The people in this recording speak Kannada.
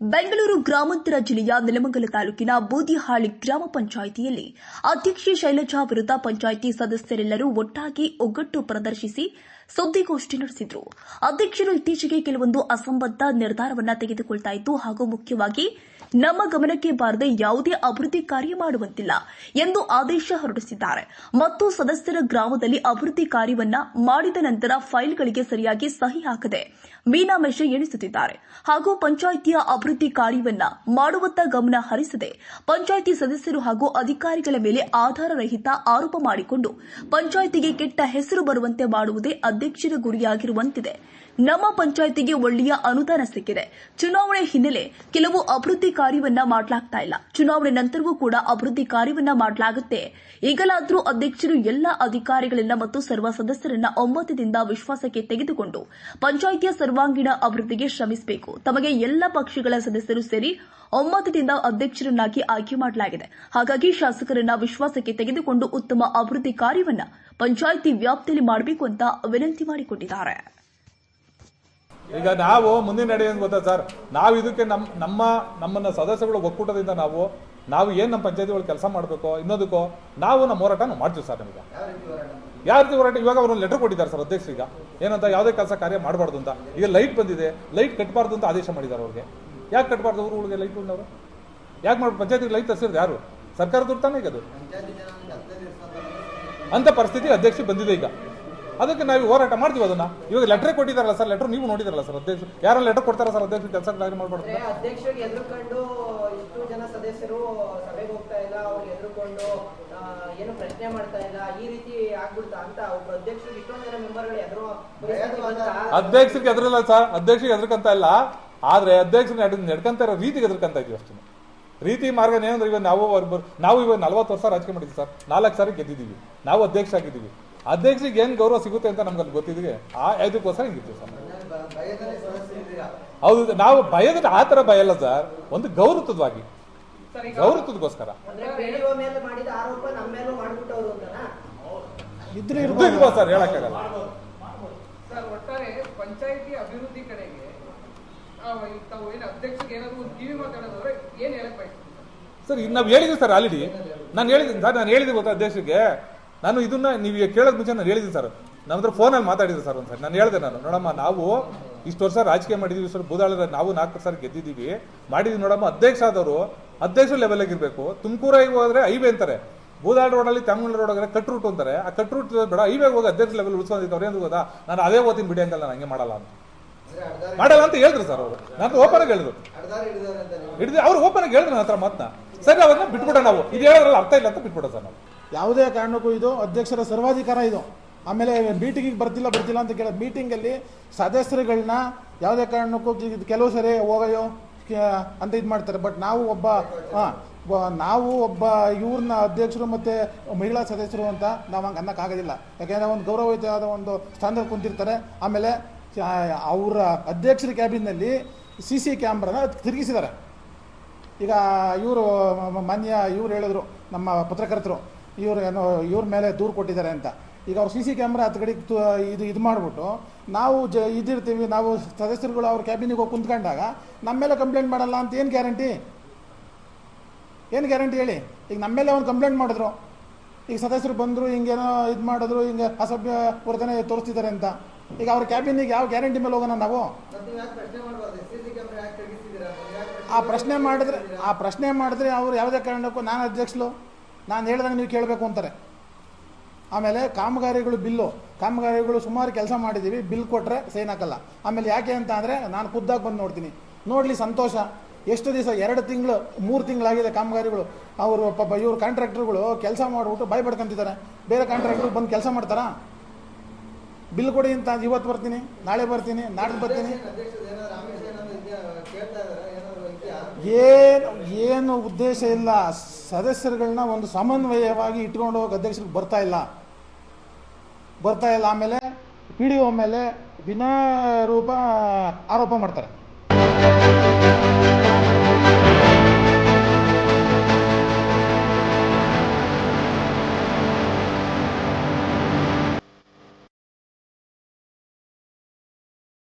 ಬೆಂಗಳೂರು ಗ್ರಾಮಾಂತರ ಜಿಲ್ಲೆಯ ನೆಲಮಂಗಲ ತಾಲೂಕಿನ ಬೂದಿಹಾಳಿ ಗ್ರಾಮ ಪಂಚಾಯಿತಿಯಲ್ಲಿ ಅಧ್ಯಕ್ಷೆ ಶೈಲಜಾ ವಿರುದ್ಧ ಪಂಚಾಯಿತಿ ಸದಸ್ಯರೆಲ್ಲರೂ ಒಟ್ಟಾಗಿ ಒಗ್ಗಟ್ಟು ಪ್ರದರ್ಶಿಸಿ ಸುದ್ದಿಗೋಷ್ಠಿ ನಡೆಸಿದರು. ಅಧ್ಯಕ್ಷರು ಇತ್ತೀಚೆಗೆ ಕೆಲವೊಂದು ಅಸಂಬದ್ಧ ನಿರ್ಧಾರವನ್ನ ತೆಗೆದುಕೊಳ್ತಾ ಇದ್ದು ಹಾಗೂ ಮುಖ್ಯವಾಗಿ ನಮ್ಮ ಗಮನಕ್ಕೆ ಬಾರದೆ ಯಾವುದೇ ಅಭಿವೃದ್ಧಿ ಕಾರ್ಯ ಮಾಡುವಂತಿಲ್ಲ ಎಂದು ಆದೇಶ ಹೊರಡಿಸಿದ್ದಾರೆ. ಮತ್ತು ಸದಸ್ಯರ ಗ್ರಾಮದಲ್ಲಿ ಅಭಿವೃದ್ಧಿ ಕಾರ್ಯವನ್ನ ಮಾಡಿದ ನಂತರ ಫೈಲ್ಗಳಿಗೆ ಸರಿಯಾಗಿ ಸಹಿ ಹಾಕದೆ ಮೀನಾಮೇಷ ಎಣಿಸುತ್ತಿದ್ದಾರೆ. ಹಾಗೂ ಪಂಚಾಯಿತಿಯ ಅಭಿವೃದ್ಧಿ ಕಾರ್ಯವನ್ನ ಮಾಡುವತ್ತ ಗಮನ ಹರಿಸದೆ ಪಂಚಾಯಿತಿ ಸದಸ್ಯರು ಹಾಗೂ ಅಧಿಕಾರಿಗಳ ಮೇಲೆ ಆಧಾರರಹಿತ ಆರೋಪ ಮಾಡಿಕೊಂಡು ಪಂಚಾಯಿತಿಗೆ ಕೆಟ್ಟ ಹೆಸರು ಬರುವಂತೆ ಮಾಡುವುದೇ ಅಧ್ಯಕ್ಷರ ಗುರಿಯಾಗಿರುವಂತಿದೆ. ನಮ್ಮ ಪಂಚಾಯಿತಿಗೆ ಒಳ್ಳೆಯ ಅನುದಾನ ಸಿಕ್ಕಿದೆ. ಚುನಾವಣೆ ಹಿನ್ನೆಲೆ ಕೆಲವು ಅಭಿವೃದ್ಧಿ ಕಾರ್ಯವನ್ನ ಮಾಡಲಾಗ್ತಾ ಇಲ್ಲ. ಚುನಾವಣೆ ನಂತರವೂ ಕೂಡ ಅಭಿವೃದ್ಧಿ ಕಾರ್ಯವನ್ನ ಮಾಡಲಾಗುತ್ತೆ. ಈಗಲಾದರೂ ಅಧ್ಯಕ್ಷರು ಎಲ್ಲ ಅಧಿಕಾರಿಗಳನ್ನ ಮತ್ತು ಸರ್ವ ಸದಸ್ಯರನ್ನ ಒಮ್ಮತದಿಂದ ವಿಶ್ವಾಸಕ್ಕೆ ತೆಗೆದುಕೊಂಡು ಪಂಚಾಯಿತಿಯ ಸರ್ವಾಂಗೀಣ ಅಭಿವೃದ್ಧಿಗೆ ಶ್ರಮಿಸಬೇಕು. ತಮಗೆ ಎಲ್ಲ ಪಕ್ಷಗಳ ಸದಸ್ಯರು ಸೇರಿ ಒಮ್ಮತದಿಂದ ಅಧ್ಯಕ್ಷರನ್ನಾಗಿ ಆಯ್ಕೆ ಮಾಡಲಾಗಿದೆ. ಹಾಗಾಗಿ ಶಾಸಕರನ್ನ ವಿಶ್ವಾಸಕ್ಕೆ ತೆಗೆದುಕೊಂಡು ಉತ್ತಮ ಅಭಿವೃದ್ಧಿ ಕಾರ್ಯವನ್ನ ಪಂಚಾಯಿತಿ ವ್ಯಾಪ್ತಿಯಲ್ಲಿ ಮಾಡಬೇಕು ಅಂತ ವಿನಂತಿ ಮಾಡಿಕೊಂಡಿದ್ದಾರೆ. ಈಗ ನಾವು ಮುಂದಿನ ನಡೆ ಏನು ಗೊತ್ತಾ ಸರ್? ನಾವು ಇದಕ್ಕೆ ನಮ್ಮ ನಮ್ಮ, ನಮ್ಮನ್ನ ಸದಸ್ಯಗಳು ಒಕ್ಕೂಟದಿಂದ ನಾವು ನಾವು ಏನು ನಮ್ಮ ಪಂಚಾಯತಿ ಒಳಗೆ ಕೆಲಸ ಮಾಡಬೇಕು, ಇನ್ನೋದಕ್ಕೋ ನಾವು ನಮ್ಮ ಹೋರಾಟ ಮಾಡ್ತೀವಿ ಸರ್ ನಮಗೆ. ಯಾವ ರೀತಿ ಹೋರಾಟ? ಇವಾಗ ಅವರು ಲೆಟರ್ ಕೊಟ್ಟಿದ್ದಾರೆ ಸರ್ ಅಧ್ಯಕ್ಷರಿಗೆ ಏನಂತ ಯಾವುದೇ ಕೆಲಸ ಕಾರ್ಯ ಮಾಡಬಾರ್ದು ಅಂತ. ಈಗ ಲೈಟ್ ಬಂದಿದೆ. ಲೈಟ್ ಕಟ್ಟಬಾರ್ದು ಅಂತ ಆದೇಶ ಮಾಡಿದ್ದಾರೆ ಅವ್ರಿಗೆ. ಯಾಕೆ ಕಟ್ಟಬಾರ್ದು ಊರುಗಳಿಗೆ ಲೈಟ್ ಉಂಡವರು ಯಾಕೆ ಮಾಡಿ ಪಂಚಾಯತಿಗೆ ಲೈಟ್ ತರಿಸಿದ್ರು ಯಾರು? ಸರ್ಕಾರ ದುಡ್ತಾನೆ ಈಗ ಅದು. ಅಂತ ಪರಿಸ್ಥಿತಿ ಅಧ್ಯಕ್ಷ ಬಂದಿದೆ ಈಗ. ಅದಕ್ಕೆ ನಾವು ಹೋರಾಟ ಮಾಡ್ತೀವಿ ಅದನ್ನ. ಇವಾಗ ಲೆಟರ್ ಕೊಟ್ಟಿದ್ದಾರಲ್ಲ ಸರ್ ಲೆಟರ್ ನೀವು ನೋಡಿದಾರಲ್ಲ ಸರ್ ಅಧ್ಯಕ್ಷ ಯಾರು ಲೆಟರ್ ಕೊಡ್ತಾರ ಸರ್ ಅಧ್ಯಕ್ಷ ಕೆಲಸ ಕಾರ್ಯ ಮಾಡಬಾರ್ದು ಅಧ್ಯಕ್ಷರಿಗೆ ಎದುರುಕೊಂಡು ಇಷ್ಟು ಜನ ಸದಸ್ಯರು ಸಭೆಗೆ ಹೋಗ್ತಾ ಇಲ್ಲ ಅವ್ರಿಗೆ ಎದುರುಕೊಂಡು ಏನು ಪ್ರಶ್ನೆ ಮಾಡ್ತಾ ಇಲ್ಲ ಈ ರೀತಿ ಆಗ್ಬಿಡ್ತಾ ಅಂತ ಒಬ್ಬ ಅಧ್ಯಕ್ಷರು ಇಷ್ಟೊಂದು ಜನ ಮೆಂಬರ್ಗಳು ಎದುರು ಅಧ್ಯಕ್ಷರಿಗೆ ಎದುರಲ್ಲ ಸರ್ ಅಧ್ಯಕ್ಷರಿಗೆ ಎದುರ್ಕಂತ ಇಲ್ಲ. ಆದ್ರೆ ಅಧ್ಯಕ್ಷರು ನಡ್ ನಡ್ಕಂತ ಇರೋ ರೀತಿಗೆ ಎದುರ್ಕಂತ ಇದೀವಿ ಅಷ್ಟೇ. ರೀತಿ ಮಾರ್ಗ ಏನಂದ್ರೆ ಇವಾಗ ನಾವು ನಾವು ಇವಾಗ ನಲ್ವತ್ತು ವರ್ಷ ರಾಜಕೀಯ ಮಾಡಿದ್ವಿ ಸರ್ ನಾಲ್ಕು ಸಾರಿ ಗೆದ್ದಿದ್ದೀವಿ. ನಾವು ಅಧ್ಯಕ್ಷ ಆಗಿದ್ದೀವಿ. ಅಧ್ಯಕ್ಷರಿಗೆ ಏನು ಗೌರವ ಸಿಗುತ್ತೆ ಅಂತ ನಮ್ಗೆ ಅಲ್ಲಿ ಗೊತ್ತಿದ್ದೀವಿ ಆ ಇದಕ್ಕೋಸ್ಕರ ಹಿಂಗಿತ್ತು ಸರ್. ಹೌದು ನಾವು ಭಯದ ಆ ಥರ ಭಯ ಅಲ್ಲ ಸರ್ ಒಂದು ಗೌರವತ್ವವಾಗಿ ಗೌರವತ್ವಕ್ಕೋಸ್ಕರ ಅಂದ್ರೆ PDO ಮಾಡಿದ ಆರೋಪ ನಮ್ಮ ಮೇಲೂ ಮಾಡ್ಬಿಟ್ಟವ್ರು ಅಂತನಾ? ಇದ್ರೆ ಸರ್ ಹೇಳಕ್ಕಾಗಲ್ಲ. ಸರ್ ಒಟ್ಟಾರೆ ಪಂಚಾಯಿತಿ ಅಭಿವೃದ್ಧಿ ಕಡೆಗೆ ಆ, ತಾವು ಏನು ಅಧ್ಯಕ್ಷರಿಗೆ ಏನಾದ್ರು ಒಂದು ಕಿವಿ ಮಾತಾಡೋದಾದ್ರೆ ಏನ್ ಹೇಳಕ್ ಬಯಸ್ತೀವಿ ಸರ್ ಇದು ನಾವು ಹೇಳಿದ್ವಿ ಸರ್ ಆಲ್ರೆಡಿ ನಾನು ಹೇಳಿದ್ದೀನಿ ಸರ್ ನಾನು ಹೇಳಿದ್ದೀನಿ ಗೊತ್ತಾ ಅಧ್ಯಕ್ಷರಿಗೆ. ನಾನು ಇದನ್ನ ನೀವು ಈಗ ಕೇಳೋದ್ ಮುಂಚೆ ನಾನು ಹೇಳಿದ್ದೀನಿ ಸರ್. ನಮ್ಮ ಹತ್ರ ಫೋನಲ್ಲಿ ಮಾತಾಡಿದ್ದೆ ಸರ್ ಒಂದ್ಸರಿ. ನಾನು ಹೇಳಿದೆ ನಾನು ನೋಡಮ್ಮ ನಾವು ಇಷ್ಟು ವರ್ಷ ರಾಜಕೀಯ ಮಾಡಿದ್ದೀವಿ ಸರ್ ಬೂದಾಳ ನಾವು ನಾಲ್ಕು ಸರ್ ಗೆದ್ದಿದ್ದೀವಿ ಮಾಡಿದೀವಿ ನೋಡಮ್ಮ ಅಧ್ಯಕ್ಷ ಆದವರು ಅಧ್ಯಕ್ಷ ಲೆವೆಲ್ ಆಗಿರ್ಬೇಕು ತುಮಕೂರಾಗಿ ಹೋದ್ರೆ ಹೈವೇ ಅಂತಾರೆ. ಬೂದಾಳ ರೋಡಲ್ಲಿ ತಮಿಳ್ನಾಡು ರೋಡ್ ಹೋದ್ರೆ ಕಟ್ ರೂಟ್ ಅಂತಾರೆ. ಆ ಕಟ್ ರೂಟ್ ಬೇಡ ಐವೇ ಹೋಗಿ ಅಧ್ಯಕ್ಷ ಲೆವೆಲ್ ಉಳಿಸ್ಕೊಂಡಿದ್ದವ್ರು ಏನು ಗೊತ್ತಾ? ನಾನು ಅದೇ ಓದ್ತೀನಿ ಬಿಡಿ ಅಂತಲ್ಲ ನಾನು ಹಂಗೆ ಮಾಡಲ್ಲ ಅಂತ. ಮಾಡಲ್ಲ ಅಂತ ಹೇಳಿದ್ರು ಸರ್ ಅವರು. ನಾನು ಓಪನ್ ಆಗಿ ಹೇಳಿದ್ರು. ಹಿಡಿದು ಅವ್ರು ಓಪನ್ ಆಗಿ ಹೇಳಿದ್ರು ನನ್ನ ಹತ್ರ ಮಾತನ್ನ ಸರಿ ಅವನ್ನ ಬಿಟ್ಬಿಡ ನಾವು. ಇದು ಹೇಳೋದ್ರಲ್ಲಿ ಅರ್ಥ ಇಲ್ಲ ಅಂತ ಬಿಟ್ಬಿಡೋ ಸರ್ ನಾವು. ಯಾವುದೇ ಕಾರಣಕ್ಕೂ ಇದು ಅಧ್ಯಕ್ಷರ ಸರ್ವಾಧಿಕಾರ ಇದು. ಆಮೇಲೆ ಮೀಟಿಂಗಿಗೆ ಬರ್ತಿಲ್ಲ ಬರ್ತಿಲ್ಲ ಅಂತ ಕೇಳೋದು ಮೀಟಿಂಗಲ್ಲಿ ಸದಸ್ಯರುಗಳನ್ನ ಯಾವುದೇ ಕಾರಣಕ್ಕೂ ಕೆಲವು ಸರಿ ಹೋಗಯ್ಯೋ ಅಂತ ಇದು ಮಾಡ್ತಾರೆ. ಬಟ್ ನಾವು ಒಬ್ಬ ನಾವು ಒಬ್ಬ ಇವ್ರನ್ನ ಅಧ್ಯಕ್ಷರು ಮತ್ತು ಮಹಿಳಾ ಸದಸ್ಯರು ಅಂತ ನಾವು ಹಂಗೆ ಅನ್ನೋಕ್ಕಾಗೋದಿಲ್ಲ. ಯಾಕೆಂದರೆ ಒಂದು ಗೌರವಯುತವಾದ ಒಂದು ಸ್ಥಾನದಲ್ಲಿ ಕುಂತಿರ್ತಾರೆ. ಆಮೇಲೆ ಅವರ ಅಧ್ಯಕ್ಷರ ಕ್ಯಾಬಿನ್ನಲ್ಲಿ ಸಿ ಸಿ ಕ್ಯಾಮ್ರಾನ ತಿರುಗಿಸಿದ್ದಾರೆ. ಈಗ ಇವರು ಮಾನ್ಯ ಇವ್ರು ಹೇಳಿದ್ರು, ನಮ್ಮ ಪತ್ರಕರ್ತರು. ಇವ್ರು ಏನೋ ಇವ್ರ ಮೇಲೆ ದೂರು ಕೊಟ್ಟಿದ್ದಾರೆ ಅಂತ. ಈಗ ಅವ್ರು ಸಿ ಸಿ ಕ್ಯಾಮ್ರಾ ಹತ್ತು ಕಡೆಗೆ ಇದು ಇದು ಮಾಡಿಬಿಟ್ಟು ನಾವು ಜ ಇದಿರ್ತೀವಿ ನಾವು ಸದಸ್ಯರುಗಳು ಅವ್ರ ಕ್ಯಾಬಿನಿಗೆ ಹೋಗಿ ಕುಂತ್ಕೊಂಡಾಗ ನಮ್ಮ ಮೇಲೆ ಕಂಪ್ಲೇಂಟ್ ಮಾಡಲ್ಲ ಅಂತ ಏನು ಗ್ಯಾರಂಟಿ ಏನು ಗ್ಯಾರಂಟಿ ಹೇಳಿ? ಈಗ ನಮ್ಮ ಮೇಲೆ ಒಂದು ಕಂಪ್ಲೇಂಟ್ ಮಾಡಿದ್ರು. ಈಗ ಸದಸ್ಯರು ಬಂದರು ಹಿಂಗೇನೋ ಇದು ಮಾಡಿದ್ರು ಹಿಂಗೆ ಅಸಭ್ಯ ವರ್ತನೆ ತೋರಿಸ್ತಿದ್ದಾರೆ ಅಂತ. ಈಗ ಅವ್ರ ಕ್ಯಾಬಿನಿಗೆ ಯಾವ ಗ್ಯಾರಂಟಿ ಮೇಲೆ ಹೋಗೋಣ ನಾವು? ಆ ಪ್ರಶ್ನೆ ಮಾಡಿದ್ರೆ ಆ ಪ್ರಶ್ನೆ ಮಾಡಿದ್ರೆ ಅವ್ರು ಯಾವುದೇ ಕಾರಣಕ್ಕೂ ನಾನು ಅಧ್ಯಕ್ಷರು. ನಾನು ಹೇಳ್ದಂಗೆ ನೀವು ಕೇಳಬೇಕು ಅಂತಾರೆ. ಆಮೇಲೆ ಕಾಮಗಾರಿಗಳು ಬಿಲ್ಲು ಕಾಮಗಾರಿಗಳು ಸುಮಾರು ಕೆಲಸ ಮಾಡಿದ್ದೀವಿ ಬಿಲ್ ಕೊಟ್ಟರೆ ಸೈನ್ ಹಾಕಲ್ಲ. ಆಮೇಲೆ ಯಾಕೆ ಅಂತ ಅಂದರೆ ನಾನು ಖುದ್ದಾಗಿ ಬಂದು ನೋಡ್ತೀನಿ. ನೋಡಲಿ ಸಂತೋಷ. ಎಷ್ಟು ದಿವಸ ಎರಡು ತಿಂಗಳು ಮೂರು ತಿಂಗಳಾಗಿದೆ ಕಾಮಗಾರಿಗಳು. ಅವರು ಪಾಪ ಇವ್ರ ಕಾಂಟ್ರಾಕ್ಟರ್ಗಳು ಕೆಲಸ ಮಾಡಿಬಿಟ್ಟು ಪಡ್ಕೊಂತಿದ್ದಾರೆ ಬೇರೆ ಕಾಂಟ್ರಾಕ್ಟರ್ ಬಂದು ಕೆಲಸ ಮಾಡ್ತಾರಾ? ಬಿಲ್ ಕೊಡಿ ಅಂತ ಇವತ್ತು ಬರ್ತೀನಿ ನಾಳೆ ಬರ್ತೀನಿ ನಾಡ್ದು ಬರ್ತೀನಿ. ಏನು ಏನು ಉದ್ದೇಶ ಇಲ್ಲ. ಸದಸ್ಯರುಗಳನ್ನ ಒಂದು ಸಮನ್ವಯವಾಗಿ ಇಟ್ಕೊಂಡು ಹೋಗಿ ಅಧ್ಯಕ್ಷರಿಗೆ ಬರ್ತಾ ಇಲ್ಲ. ಬರ್ತಾ ಇಲ್ಲ, ಆಮೇಲೆ ಪಿ ಡಿ ಒ ಮೇಲೆ ವಿನಾರೂಪ ಆರೋಪ ಮಾಡ್ತಾರೆ.